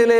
മുഖ്യമന്ത്രിയിലെ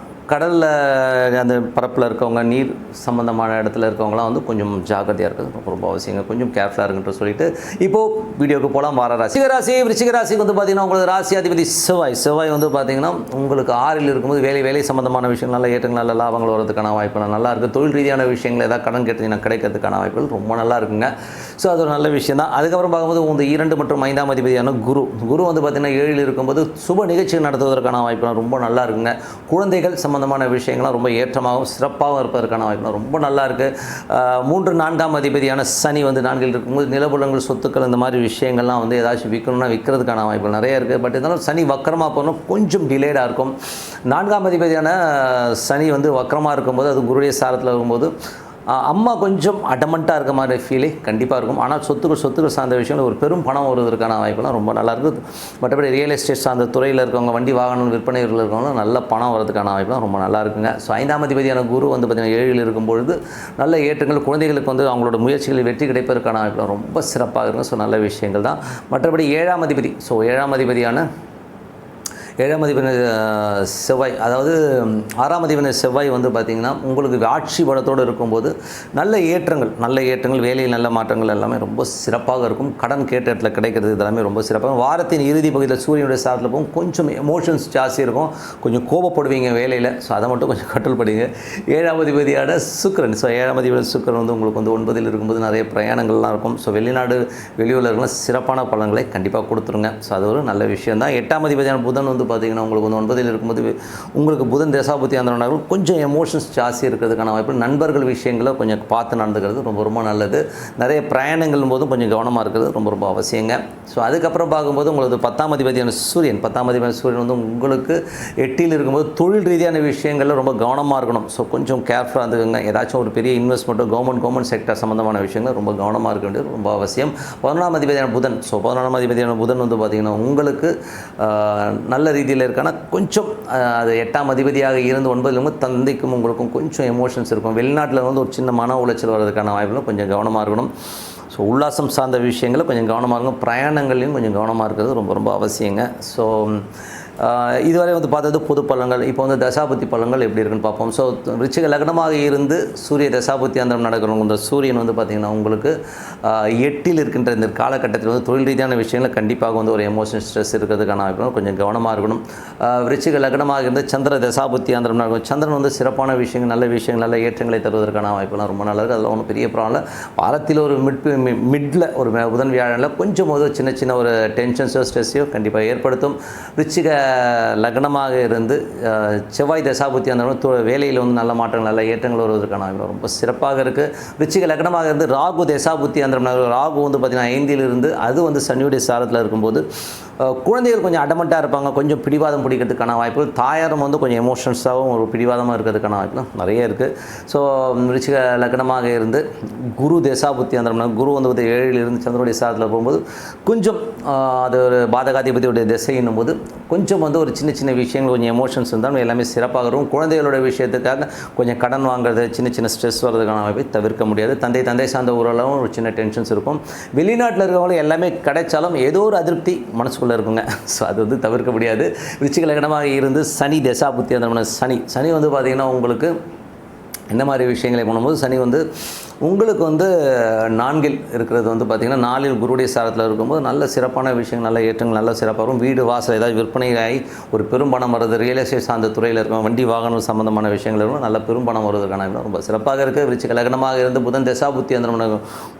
கடலில் அந்த பரப்பில் இருக்கவங்க நீர் சம்மந்தமான இடத்துல இருக்கவங்களாம் வந்து கொஞ்சம் ஜாக்கிரதையாக இருக்கிறது ரொம்ப ரொம்ப அவசியங்க கொஞ்சம் கேர்ஃபுல்லாக இருக்குன்ற சொல்லிட்டு இப்போது வீடியோக்கு போகலாம் வார ராசி. ரிச்சிகராசி ரிச்சிகராசிக்கு வந்து பார்த்தீங்கன்னா உங்களுக்கு ராசி அதிபதி செவ்வாய். செவ்வாய் வந்து பார்த்தீங்கன்னா உங்களுக்கு ஆறில் இருக்கும்போது வேலை வேலை சம்மந்தமான விஷயங்கள் நல்ல ஏற்றங்கள் நல்ல லாபங்கள் வரதுக்கான வாய்ப்புகள் நல்லா இருக்குது தொழில் ரீதியான விஷயங்கள் ஏதாவது கடன் கேட்டீங்கன்னா கிடைக்கிறதுக்கான வாய்ப்புகள் ரொம்ப நல்லா இருக்குங்க. ஸோ அது ஒரு நல்ல விஷயம் தான். அதுக்கப்புறம் பார்க்கும்போது உங்கள் இரண்டு மற்றும் ஐந்தாம் அதிபதியான குரு. குரு வந்து பார்த்திங்கன்னா ஏழில் இருக்கும்போது சுப நிகழ்ச்சி நடத்துவதற்கான வாய்ப்புகள் ரொம்ப நல்லா இருக்குங்க. குழந்தைகள் சம்மந்த சம்பந்தமான விஷயங்கள்லாம் ரொம்ப ஏற்றமாகவும் சிறப்பாகவும் இருப்பதற்கான வாய்ப்புலாம் ரொம்ப நல்லா இருக்குது மூன்று நான்காம் அதிபதியான சனி வந்து நான்கில் இருக்கும்போது நிலபுலங்கள் சொத்துக்கள் இந்த மாதிரி விஷயங்கள்லாம் வந்து ஏதாச்சும் விற்கணும்னா விற்கிறதுக்கான வாய்ப்புகள் நிறைய இருக்குது பட் இருந்தாலும் சனி வக்கரமாக போகணும் கொஞ்சம் டிலேடாக இருக்கும். நான்காம் அதிபதியான சனி வந்து வக்கரமாக இருக்கும்போது அது குருடைய சாரத்தில் இருக்கும்போது அம்மா கொஞ்சம் அடமெண்ட்டாக இருக்க மாதிரி ஃபீலே கண்டிப்பாக இருக்கும். ஆனால் சொத்துக்கள் சொத்துக்கள் சார்ந்த விஷயங்கள் ஒரு பெரும் பணம் வருவதற்கான வாய்ப்புலாம் ரொம்ப நல்லா இருக்குது. மற்றபடி ரியல் எஸ்டேட் சார்ந்த துறையில் இருக்கவங்க வண்டி வாகனம் விற்பனைகள் இருக்கவங்க நல்ல பணம் வரதுக்கான வாய்ப்புலாம் ரொம்ப நல்லா இருக்குங்க. ஸோ ஐந்தாம் அதிபதியான குரு வந்து பார்த்திங்கன்னா ஏழில் இருக்கும்பொழுது நல்ல ஏற்றங்கள் குழந்தைகளுக்கு வந்து அவங்களோட முயற்சிகளில் வெற்றி கிடைப்பதற்கான வாய்ப்புலாம் ரொம்ப சிறப்பாக இருக்கும். ஸோ நல்ல விஷயங்கள் தான். மற்றபடி ஏழாம் அதிபதி ஸோ ஏழாம் அதிபதியான ஏழாம் அதிபதி செவ்வாய் அதாவது ஆறாம் அதிபதி செவ்வாய் வந்து பார்த்திங்கன்னா உங்களுக்கு ஆட்சி பலத்தோடு இருக்கும்போது நல்ல ஏற்றங்கள் நல்ல ஏற்றங்கள் வேலையில் நல்ல மாற்றங்கள் எல்லாமே ரொம்ப சிறப்பாக இருக்கும். கடன் கேட்ட இடத்துல கிடைக்கிறது இதெல்லாமே ரொம்ப சிறப்பாக வாரத்தின் இறுதி பகுதியில் சூரியனுடைய சாரத்தில் போகும். கொஞ்சம் எமோஷன்ஸ் ஜாஸ்தி இருக்கும். கொஞ்சம் கோபப்படுவீங்க வேலையில். ஸோ அதை மட்டும் கொஞ்சம் கண்ட்ரோல் படிங்க ஏழாம் அதிபதியான சுக்கிரன். ஸோ ஏழாம் அதிபதி சுக்கிரன் வந்து உங்களுக்கு வந்து ஒன்பதில் இருக்கும்போது நிறைய பிரயாணங்கள்லாம் இருக்கும். ஸோ வெளிநாடு வெளியூரில் இருக்கலாம் சிறப்பான பலன்களை கண்டிப்பாக கொடுத்துருங்க. ஸோ அது ஒரு நல்ல விஷயம் தான் எட்டாம் அதிபதியான புதன் வந்து பார்த்தீங்கன்னா உங்களுக்கு வந்து ஒன்பதில் இருக்கும்போது உங்களுக்கு புதன் தசாபுத்தி அந்த கொஞ்சம் எமோஷன்ஸ் ஜாஸ்தி இருக்கிறதுக்கான வாய்ப்பு நண்பர்கள் விஷயங்களை கொஞ்சம் பார்த்து நடந்துக்கிறது ரொம்ப ரொம்ப நல்லது. நிறைய பிரயாணங்கள் போதும் கொஞ்சம் கவனமாக இருக்கிறது ரொம்ப ரொம்ப அவசியங்க. ஸோ அதுக்கப்புறம் பார்க்கும்போது உங்களுக்கு பத்தாம் அதிபதியான சூரியன் பத்தாம் அதிபதியான சூரியன் வந்து உங்களுக்கு எட்டியில் இருக்கும்போது தொழில் ரீதியான விஷயங்களில் ரொம்ப கவனமாக இருக்கணும். ஸோ கொஞ்சம் கேர்ஃபுல்லாக இருந்துக்கோங்க. ஏதாச்சும் ஒரு பெரிய இன்வெஸ்ட்மெண்ட்டோ கவர்மெண்ட் கவர்மெண்ட் செக்டர் சம்மந்தமான விஷயங்கள் ரொம்ப கவனமாக இருக்க வேண்டியது ரொம்ப அவசியம். பதினொன்றாம் அதிபதியான புதன். ஸோ பதினொன்றாம் அதிபதியான புதன் வந்து பார்த்திங்கன்னா உங்களுக்கு நல்ல நல்ல ரீதியில் இருக்கான கொஞ்சம் அது எட்டாம் அதிபதியாக இருந்து ஒன்பதுலேருந்து தந்தைக்கும் உங்களுக்கும் கொஞ்சம் எமோஷன்ஸ் இருக்கும். வெளிநாட்டில் வந்து ஒரு சின்ன மன உளைச்சல் வர்றதுக்கான வாய்ப்புகளும் கொஞ்சம் கவனமாக இருக்கணும். ஸோ உல்லாசம் சார்ந்த விஷயங்களை கொஞ்சம் கவனமாக இருக்கும் பிரயாணங்கள்லையும் கொஞ்சம் கவனமாக இருக்கிறது ரொம்ப ரொம்ப அவசியங்க. ஸோ இதுவரை வந்து பார்த்தது பொது பலன்கள் இப்போ வந்து தசாபுத்தி பலன்கள் எப்படி இருக்குன்னு பார்ப்போம். ஸோ ரிச்சிக லக்னமாக இருந்து சூரிய தசாபுத்தி அந்தரம் நடக்கிறவங்க இந்த சூரியன் வந்து பார்த்திங்கன்னா உங்களுக்கு எட்டில் இருக்கின்ற இந்த காலகட்டத்தில் வந்து தொழில் ரீதியான விஷயங்களில் கண்டிப்பாக வந்து ஒரு எமோஷனல் ஸ்ட்ரெஸ் இருக்கிறதுக்கான வாய்ப்பு கொஞ்சம் கவனமாக இருக்கணும். ரிச்சிக லக்னமாக இருந்து சந்திர தசாபுத்தி அந்தரம் நடக்கும் சந்திரன் வந்து சிறப்பான விஷயங்கள் நல்ல விஷயங்கள் நல்ல ஏற்றங்களை தருவதற்கான வாய்ப்புலாம் ரொம்ப நல்லா இருக்குது அதில் ஒன்றும் பெரிய ப்ராப்ளம் இல்லை. வாரத்தில் ஒரு மிட் மிட்டில் ஒரு புதன் வியாழனில் கொஞ்சம் போது சின்ன சின்ன ஒரு டென்ஷன்ஸோ ஸ்ட்ரெஸ்ஸையோ கண்டிப்பாக ஏற்படுத்தும். ரிச்சிக லக்னமாக இருந்து செவ்வாய் தசாபுத்தி அந்த வேலையில் வந்து நல்ல மாற்றங்கள் நல்ல ஏற்றங்கள் வருவதற்கான ரொம்ப சிறப்பாக இருக்குது ரிச்சிக லக்னமாக இருந்து ராகு தசாபுத்தி அந்த ராகு வந்து பார்த்திங்கன்னா ஐந்திலிருந்து அது வந்து சனியுடைய சாரத்தில் இருக்கும்போது குழந்தைகள் கொஞ்சம் அடமெண்ட்டாக இருப்பாங்க. கொஞ்சம் பிடிவாதம் பிடிக்கிறதுக்கான வாய்ப்புகள். தாயாரும் வந்து கொஞ்சம் எமோஷன்ஸாகவும் ஒரு பிடிவாதமாக இருக்கிறதுக்கான வாய்ப்புகள் நிறைய இருக்குது ஸோ ரிச்சிக லக்னமாக இருந்து குரு தேசாபுத்தி அந்த குரு வந்து பார்த்து ஏழில் இருந்து சந்திரனுடைய சாதத்தில் போகும்போது கொஞ்சம் அது ஒரு பாதகாதிபதியுடைய திசைன்னும் போது கொஞ்சம் வந்து ஒரு சின்ன சின்ன விஷயங்கள் கொஞ்சம் எமோஷன்ஸ் இருந்தாலும் எல்லாமே சிறப்பாக இருக்கும். குழந்தைகளோட விஷயத்துக்காக கொஞ்சம் கடன் வாங்குறது சின்ன சின்ன ஸ்ட்ரெஸ் வர்றதுக்கான வாய்ப்பை தவிர்க்க முடியாது. தந்தை தந்தை சார்ந்த உறவுகளும் ஒரு சின்ன டென்ஷன்ஸ் இருக்கும். வெளிநாட்டில் இருக்கிறவங்களும் எல்லாமே கிடைச்சாலும் ஏதோ ஒரு அதிருப்தி மனசுக்குள்ளே இருக்குங்க. ஸோ அது வந்து தவிர்க்க முடியாது. விருச்சிக லக்னமாக இருந்து சனி தசாபுத்தி அந்த சனி. சனி வந்து பார்த்திங்கன்னா உங்களுக்கு இந்த மாதிரி விஷயங்களை பண்ணும்போது சனி வந்து உங்களுக்கு வந்து நான்கில் இருக்கிறது வந்து பார்த்திங்கன்னா நாலில் குருடைய சாரத்தில் இருக்கும்போது நல்ல சிறப்பான விஷயங்கள் நல்ல ஏற்றங்கள் நல்ல சிறப்பாக இருக்கும். வீடு வாசல் ஏதாவது விற்பனையாகி ஒரு பெரும்பணம் வருது ரியல் எஸ்டேட் சார்ந்த துறையில் இருக்கும் வண்டி வாகனம் சம்மந்தமான விஷயங்கள் இருக்கும் நல்ல பெரும்பணம் வருவதற்கான ரொம்ப சிறப்பாக இருக்குது விருச்சிக லக்னமாக இருந்து புதன் தசாபுத்தி அந்த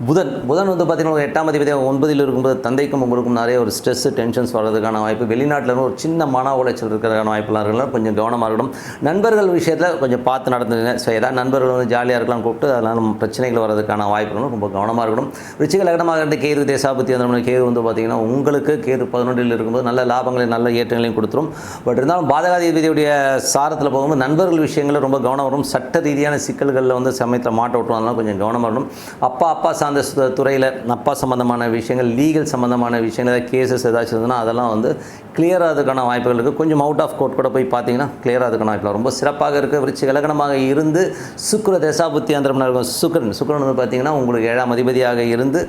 புதன் புதன் வந்து பார்த்திங்கன்னா ஒரு எட்டாம் அதிபதி ஒன்பதில் இருக்கும்போது தந்தைக்கும் உங்களுக்கும் நிறைய ஒரு ஸ்ட்ரெஸ்ஸு டென்ஷன்ஸ் வர்றதுக்கான வாய்ப்பு. வெளிநாட்டில் இருந்து ஒரு சின்ன மன உளைச்சல் இருக்கிறதுக்கான வாய்ப்புலாம் இருக்கலாம் கொஞ்சம் கவனமாக இருக்கணும். நண்பர்கள் விஷயத்தில் கொஞ்சம் பார்த்து நடந்துங்க ஸோ ஏதாவது நண்பர்கள் வந்து ஜாலியாக இருக்கலாம் கூப்பிட்டு அதனால் பிரச்சனை பிரச்சனைகள் வரதுக்கான வாய்ப்புகளும் ரொம்ப கவனமாக இருக்கணும். ரிச்சிக லக்னமாக இருந்து கேது தேசாபத்தி அந்த கேது வந்து பார்த்திங்கன்னா உங்களுக்கு கேது பதினொன்றில் இருக்கும்போது நல்ல லாபங்களையும் நல்ல ஏற்றங்களையும் கொடுத்துரும். பட் இருந்தாலும் பாதகாதிபதியுடைய சாரத்தில் போகும்போது நண்பர்கள் விஷயங்களில் ரொம்ப கவனம் வரும். சட்ட ரீதியான சிக்கல்களில் வந்து சமயத்தில் மாட்ட விட்டுரும். அதெல்லாம் கொஞ்சம் கவனமாக இருக்கணும். அப்பா அப்பா சார்ந்த துறையில் அப்பா சம்மந்தமான விஷயங்கள் லீகல் சம்மந்தமான விஷயங்கள் ஏதாவது கேசஸ் ஏதாச்சும் இருந்ததுன்னா அதெல்லாம் வந்து கிளியர் ஆகிறதுக்கான வாய்ப்புகள் இருக்குது கொஞ்சம் அவுட் ஆஃப் கோர்ட் கூட போய் பார்த்தீங்கன்னா கிளியர் ஆகிறதுக்கான வாய்ப்பு ரொம்ப சிறப்பாக இருக்குது விருச்சி லக்னமாக இருந்து சுக்கர தசாபுத்தி அந்த இருக்கும். சுக்கரன் வந்து பார்த்தீங்கன்னா உங்களுக்கு ஏழாம் அதிபதியாக இருந்து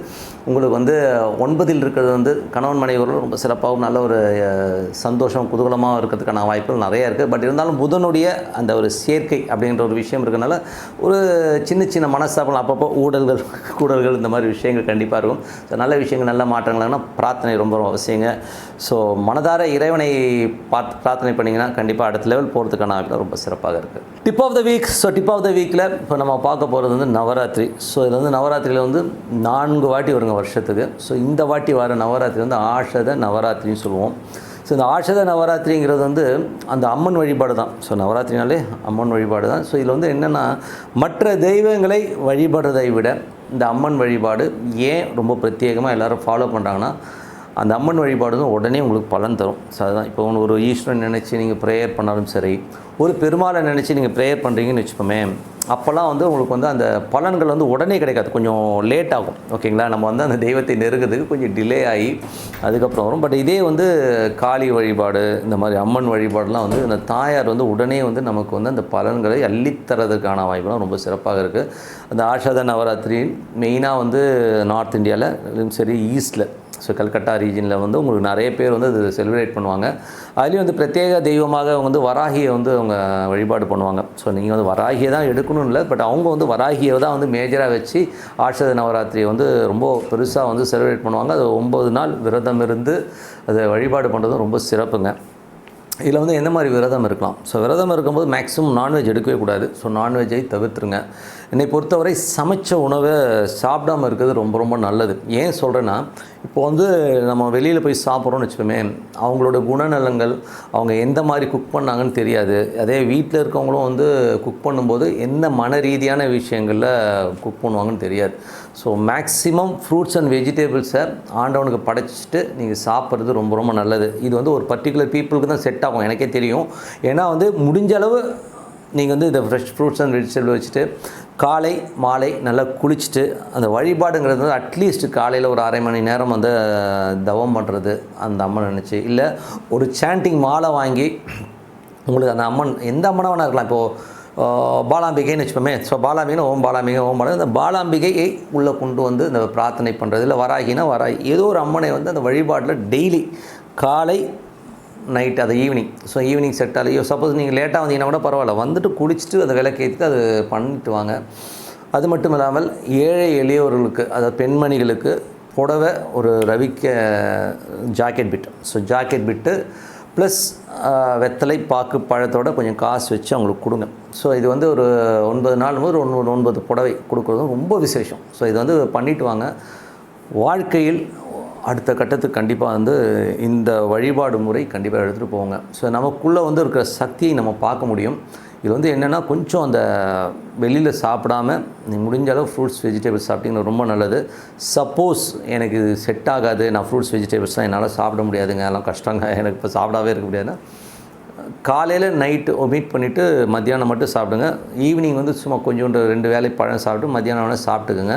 உங்களுக்கு வந்து ஒன்பதில் இருக்கிறது வந்து கணவன் மனைவர்கள் ரொம்ப சிறப்பாகவும் நல்ல ஒரு சந்தோஷம் குதூகலமாக இருக்கிறதுக்கான வாய்ப்புகள் நிறையா இருக்குது. பட் இருந்தாலும் புதனுடைய அந்த ஒரு சேர்க்கை அப்படின்ற ஒரு விஷயம் இருக்கிறதுனால ஒரு சின்ன சின்ன மனஸ்தாபங்கள் அப்பப்போ ஊடல்கள் கூடல்கள் இந்த மாதிரி விஷயங்கள் கண்டிப்பாக இருக்கும். ஸோ நல்ல விஷயங்கள் நல்ல மாற்றங்கள்னா பிரார்த்தனை ரொம்ப ரொம்ப அவசியங்க. ஸோ மனதார இறைவனை பார்த்து பிரார்த்தனை பண்ணிங்கன்னா கண்டிப்பாக அடுத்த லெவல் போகிறதுக்கான வாய்ப்பு ரொம்ப சிறப்பாக இருக்குது tip of the week so tip of the வீக்கில் இப்போ நம்ம பார்க்க போகிறது வந்து நவராத்திரி. ஸோ இதில் வந்து நவராத்திரியில் வந்து நான்கு வாட்டி வருங்க வருஷத்துக்கு. ஸோ இந்த வாட்டி வர நவராத்திரி வந்து ஆஷத நவராத்திரின்னு சொல்லுவோம். ஸோ இந்த ஆஷத நவராத்திரிங்கிறது வந்து அந்த அம்மன் வழிபாடு தான். ஸோ நவராத்திரினாலே அம்மன் வழிபாடு தான். ஸோ இதில் வந்து என்னென்னா மற்ற தெய்வங்களை வழிபடுறதை விட இந்த அம்மன் வழிபாடு ஏன் ரொம்ப பிரத்யேகமாக எல்லோரும் ஃபாலோ பண்ணுறாங்கன்னா அந்த அம்மன் வழிபாடு தான் உடனே உங்களுக்கு பலன் தரும். ஸோ அதுதான். இப்போ ஒன்று ஒரு ஈஸ்வரன் நினச்சி நீங்கள் ப்ரேயர் பண்ணாலும் சரி ஒரு பெருமாளை நினச்சி நீங்கள் ப்ரேயர் பண்ணுறீங்கன்னு வச்சுப்போமே அப்போல்லாம் வந்து உங்களுக்கு வந்து அந்த பலன்கள் வந்து உடனே கிடைக்காது. கொஞ்சம் லேட் ஆகும். ஓகேங்களா? நம்ம வந்து அந்த தெய்வத்தை நெருங்கிறதுக்கு கொஞ்சம் டிலே ஆகி அதுக்கப்புறம் வரும். பட் இதே வந்து காளி வழிபாடு இந்த மாதிரி அம்மன் வழிபாடுலாம் வந்து இந்த தாயார் வந்து உடனே வந்து நமக்கு வந்து அந்த பலன்களை அள்ளித்தரதுக்கான வாய்ப்புலாம் ரொம்ப சிறப்பாக இருக்குது அந்த ஆஷாத நவராத்திரி மெயினாக வந்து நார்த் இந்தியாவில் சரி ஈஸ்ட்டில் ஸோ கல்கட்டா ரீஜனில் வந்து உங்களுக்கு நிறைய பேர் வந்து அது செலிப்ரேட் பண்ணுவாங்க. அதுலேயும் வந்து பிரத்யேக தெய்வமாக அவங்க வந்து வராகியை வந்து அவங்க வழிபாடு பண்ணுவாங்க. ஸோ நீங்கள் வந்து வராகியை தான் எடுக்கணும். இல்லை பட் அவங்க வந்து வராகியை தான் வந்து மேஜராக வச்சு ஆட்சத நவராத்திரியை வந்து ரொம்ப பெருசாக வந்து செலிப்ரேட் பண்ணுவாங்க. அது ஒம்பது நாள் விரதம் இருந்து அதை வழிபாடு பண்ணுறதும் ரொம்ப சிறப்புங்க. இதில் வந்து எந்த மாதிரி விரதம் இருக்கலாம்? ஸோ விரதம் இருக்கும்போது மேக்ஸிமம் நான்வெஜ் எடுக்கவே கூடாது. ஸோ நான்வெஜ்ஜை தவிர்த்துருங்க. என்னை பொறுத்தவரை சமைச்ச உணவை சாப்பிடாம இருக்கிறது ரொம்ப ரொம்ப நல்லது. ஏன் சொல்கிறேன்னா இப்போ வந்து நம்ம வெளியில் போய் சாப்பிட்றோம்னு வச்சுக்கோமே அவங்களோட குணநலங்கள் அவங்க எந்த மாதிரி குக் பண்ணாங்கன்னு தெரியாது. அதே வீட்டில் இருக்கவங்களும் வந்து குக் பண்ணும்போது எந்த மன ரீதியான விஷயங்களில் குக் பண்ணுவாங்கன்னு தெரியாது. ஸோ மேக்ஸிமம் ஃப்ரூட்ஸ் அண்ட் வெஜிடபிள்ஸை ஆண்டவனுக்கு படைச்சிட்டு நீங்கள் சாப்பிட்றது ரொம்ப ரொம்ப நல்லது. இது வந்து ஒரு பர்டிகுலர் பீப்புளுக்கு தான் செட் ஆகும் எனக்கே தெரியும். ஏன்னா வந்து முடிஞ்ச அளவு நீங்கள் வந்து இந்த ஃப்ரெஷ் ஃப்ரூட்ஸ் அண்ட் வெஜிடபிள் வச்சுட்டு காலை மாலை நல்லா குளிச்சுட்டு அந்த வழிபாடுங்கிறது வந்து அட்லீஸ்ட் காலையில் ஒரு அரை மணி நேரம் வந்து தவம் பண்ணுறது அந்த அம்மன் நினச்சி இல்லை ஒரு சாண்டிங் மாலை வாங்கி உங்களுக்கு அந்த அம்மன் எந்த அம்மனாக வேணா இருக்கலாம் இப்போது பாலாம்பிகைன்னு வச்சுப்போமே ஸோ பாலாம்பிகைன்னு ஓம் பாலாம்பிகை ஓம் பாலாம்பிகை. இந்த பாலாம்பிகையை உள்ளே கொண்டு வந்து இந்த பிரார்த்தனை பண்ணுறது இல்லை வராகினா வராகி. ஏதோ ஒரு அம்மனை வந்து அந்த வழிபாட்டில் டெய்லி காலை நைட் அது ஈவினிங் ஸோ ஈவினிங் செட் ஆலையோ சப்போஸ் நீங்கள் லேட்டாக வந்தீங்கன்னா கூட பரவாயில்ல. வந்துட்டு குளிச்சுட்டு அதை விளக்கேற்றிட்டு அது பண்ணிட்டு வாங்க. அது மட்டும் இல்லாமல் ஏழை எளியவர்களுக்கு அதாவது பெண்மணிகளுக்கு புடவை ஒரு ரவிக்க jacket bit so jacket bit plus வெத்தலை பாக்கு பழத்தோட கொஞ்சம் காசு வச்சு அவங்களுக்கு கொடுங்க. ஸோ இது வந்து ஒரு ஒன்பது நாள் ஒரு ஒன்பது ஒன்பது புடவை கொடுக்குறதும் ரொம்ப விசேஷம். ஸோ இது வந்து பண்ணிட்டு வாங்க. வாழ்க்கையில் அடுத்த கட்டத்துக்கு கண்டிப்பாக வந்து இந்த வழிபாடு முறை கண்டிப்பாக எடுத்துகிட்டு போவாங்க. ஸோ நமக்குள்ளே வந்து இருக்கிற சக்தியை நம்ம பார்க்க முடியும். இது வந்து என்னென்னா கொஞ்சம் அந்த வெளியில் சாப்பிடாம நீ முடிஞ்ச அளவு ஃப்ரூட்ஸ் வெஜிடபிள்ஸ் சாப்பிட்டீங்கன்னா ரொம்ப நல்லது. சப்போஸ் எனக்கு இது செட் ஆகாது நான் ஃப்ரூட்ஸ் வெஜிடபிள்ஸ்லாம் என்னால் சாப்பிட முடியாதுங்க. அதெல்லாம் கஷ்டங்க. எனக்கு இப்போ சாப்பிடாவே இருக்க முடியாதுன்னா காலையில் நைட்டு மீட் பண்ணிவிட்டு மத்தியானம் மட்டும் சாப்பிடுங்க. ஈவினிங் வந்து சும்மா கொஞ்சோண்டு ரெண்டு வேலை பழம் சாப்பிட்டு மத்தியானம் வேணால் சாப்பிட்டுக்குங்க.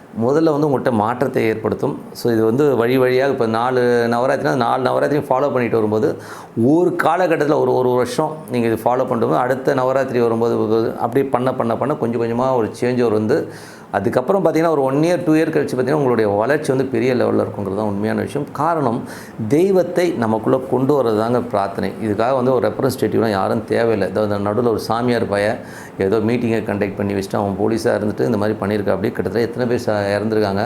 முதல்ல வந்து உங்கள்கிட்ட மாற்றத்தை ஏற்படுத்தும். ஸோ இது வந்து வழி வழியாக இப்போ நாலு நவராத்திரினா நாலு நவராத்திரியும் ஃபாலோ பண்ணிட்டு வரும்போது ஒரு காலகட்டத்தில் ஒரு ஒரு வருஷம் நீங்கள் இது ஃபாலோ பண்ணும்போது அடுத்த நவராத்திரி வரும்போது அப்படி பண்ண பண்ண பண்ண கொஞ்சம் கொஞ்சமாக ஒரு சேஞ்ச் ஒரு வந்து அதுக்கப்புறம் பார்த்திங்கன்னா ஒரு ஒன் இயர் டூ இயர் கழிச்சு பார்த்தீங்கன்னா உங்களுடைய வளர்ச்சி வந்து பெரிய லெவலில் இருக்குங்கிறது தான் உண்மையான விஷயம். காரணம் தெய்வத்தை நமக்குள்ளே கொண்டு வர்றது தாங்க பிரார்த்தனை. இதுக்காக வந்து ஒரு ரெப்ரஸன்டேட்டிவ்லாம் யாரும் தேவையில்லை. அந்த இந்த நடுவில் ஒரு சாமியார் பைய ஏதோ மீட்டிங்கை கண்டக்ட் பண்ணி வச்சுட்டு அவன் போலீஸாக இருந்துட்டு இந்த மாதிரி பண்ணியிருக்கா அப்படி கிட்டத்தட்ட எத்தனை பேர் இறந்துருக்காங்க.